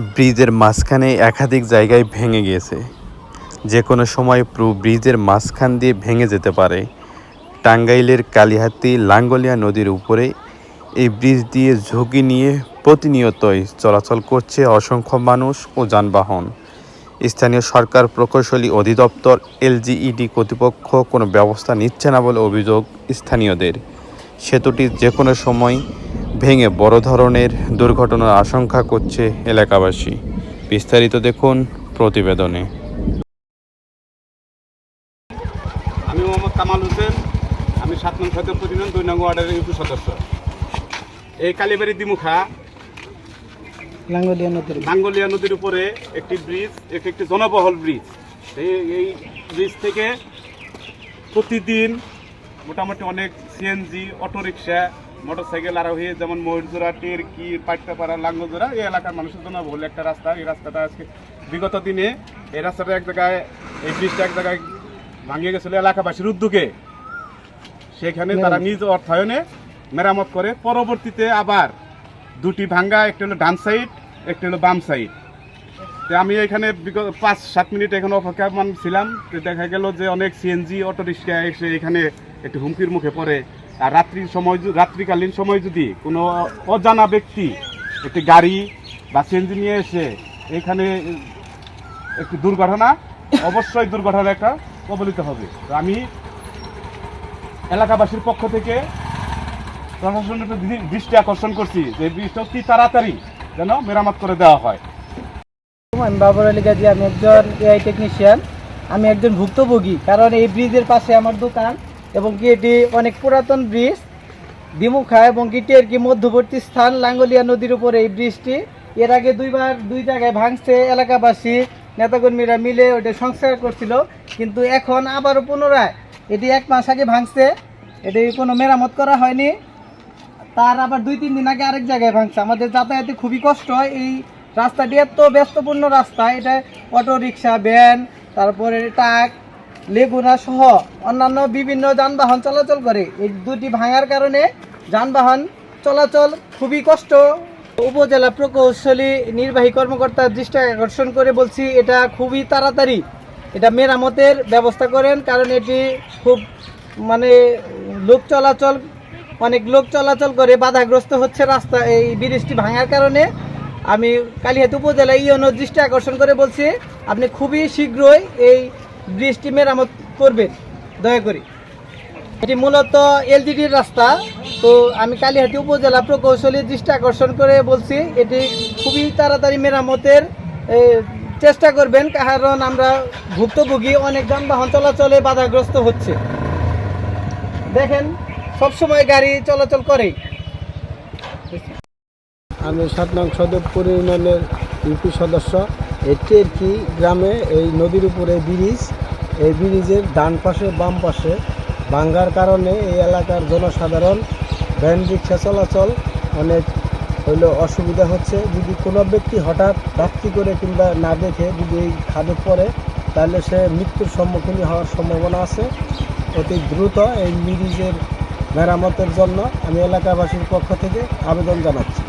ব্রিজের মাঝখানে একাধিক জায়গায় ভেঙে গিয়েছে। যে কোনো সময় পুরো ব্রিজের মাঝখান দিয়ে ভেঙে যেতে পারে। টাঙ্গাইলের কালিহাতি লাঙ্গলিয়া নদীর উপরে এই ব্রিজ দিয়ে ঝুঁকি নিয়ে প্রতিনিয়তই চলাচল করছে অসংখ্য মানুষ ও যানবাহন। স্থানীয় সরকার প্রকৌশলী অধিদপ্তর, এলজিইডি কর্তৃপক্ষ কোনো ব্যবস্থা নিচ্ছে না বলে অভিযোগ স্থানীয়দের। সেতুটি যে কোনো সময় ভেঙে বড় ধরনের দুর্ঘটনার আশঙ্কা করছে এলাকাবাসী। বিস্তারিত দেখুন প্রতিবেদনে। আমি মোহাম্মদ কামাল হোসেন আমি সাত নং সদর ইউনিয়ন দুই নং ওয়ার্ডের ইউপি সদস্য। এই কালীবাড়ি দিমুখা লাঙ্গলিয়া নদীর নাঙ্গলিয়া নদীর উপরে একটি ব্রিজ এটি একটি জনবহল ব্রিজ। এই এই ব্রিজ থেকে প্রতিদিন মোটামুটি অনেক সিএনজি অটোরিকশা মোটরসাইকেল আরোহী যেমন ময়ূরজোড়া টেরকি পাট্টাপাড়া লাঙ্গজোড়া এই এলাকার মানুষের জন্য ভুল একটা রাস্তা। এই রাস্তাটা আজকে বিগত দিনে এই রাস্তাটা এক জায়গায় এই ব্রিজটা এক জায়গায় ভাঙিয়ে গেছিল এলাকাবাসীর উদ্যোগে। সেখানে তারা নিজ অর্থায়নে মেরামত করে। পরবর্তীতে আবার দুটি ভাঙ্গা একটা হলো ডান সাইড একটা হলো বাম সাইড। তো আমি এখানে বিগত পাঁচ সাত মিনিট এখানে অপেক্ষামান ছিলাম। তো দেখা গেল যে অনেক সিএনজি অটো রিক্সা এসে এখানে একটু হুমকির মুখে পড়ে। আর রাত্রির সময় রাত্রিকালীন সময় যদি কোনো অজানা ব্যক্তি একটি গাড়ি বা সিএনজি নিয়ে এসে এখানে একটি দুর্ঘটনা, অবশ্যই দুর্ঘটনা একটা কবলিত হবে। তো আমি এলাকাবাসীর পক্ষ থেকে প্রশাসনের দৃষ্টি আকর্ষণ করছি যে ব্রিজটা অতি তাড়াতাড়ি যেন মেরামত করে দেওয়া হয়। আমি বাবর আলী গাজী, আমি একজন এআই টেকনিশিয়ান। আমি একজন ভুক্তভোগী, কারণ এই ব্রিজের পাশে আমার দোকান। এবং কি এটি অনেক পুরাতন ব্রিজ? দিমুখা এবং কিটি আর কি মধ্যবর্তী স্থান? লাঙ্গলিয়া নদীর উপরে এই ব্রিজটি। এর আগে দুইবার দুই জায়গায় ভাঙছে এলাকাবাসী, নেতাকর্মীরা মিলে ওটা সংস্কার করছিল। কিন্তু এখন আবারও পুনরায় এটি এক মাস আগে ভাঙছে। এটি কোনো মেরামত করা হয়নি। তার আবার দুই তিন দিন আগে আরেক জায়গায় ভাঙছে। আমাদের যাতায়াতে খুবই কষ্ট। হয় এই রাস্তাটি এত ব্যস্তপূর্ণ রাস্তা। এটা অটো রিক্সা ভ্যান, তারপরে ট্রাক লেগুনা সহ অন্যান্য বিভিন্ন যানবাহন চলাচল করে। এই দুটি ভাঙার কারণে যানবাহন চলাচল খুবই কষ্ট। উপজেলা প্রকৌশলী নির্বাহী কর্মকর্তার দৃষ্টি আকর্ষণ করে বলছি, এটা খুবই তাড়াতাড়ি। এটা মেরামতের ব্যবস্থা করেন, কারণ এটি খুব মানে লোক চলাচল, অনেক লোক চলাচল করে, বাধাগ্রস্ত হচ্ছে রাস্তা, এই ব্রিজটি ভাঙার কারণে। আমি কালিহাতি উপজেলা ইয়নো দৃষ্টি আকর্ষণ করে বলছি, আপনি খুবই শীঘ্রই এই ব্রিজটি মেরামত করবেন দয়া করে। এটি মূলত এলজিডির রাস্তা। তো আমি কালিহাতি উপজেলা প্রকৌশলী দৃষ্টি আকর্ষণ করে বলছি, এটি খুবই তাড়াতাড়ি মেরামতের চেষ্টা করবেন, কারণ আমরা ভুক্তভোগী, অনেক যানবাহন চলাচলে বাধাগ্রস্ত হচ্ছে। দেখেন, সবসময় গাড়ি চলাচল করে। আমি সাত নং সদরপুর ইউনিয়নের ইউপি সদস্য। এটি কি গ্রামে এই নদীর উপরে ব্রিজ। এই ব্রিজের ডান পাশে, বাম পাশে। ভাঙ্গার কারণে এই এলাকার জনসাধারণ ভ্যান রিক্সা চলাচল অনেক হইল অসুবিধা হচ্ছে। যদি কোনো ব্যক্তি হঠাৎ রাত্রি করে কিংবা না দেখে যদি এই খাদে পড়ে, তাহলে সে মৃত্যুর সম্মুখীন হওয়ার সম্ভাবনা আছে। অতি দ্রুত এই ব্রিজের মেরামতের জন্য আমি এলাকাবাসীর পক্ষ থেকে আবেদন জানাচ্ছি।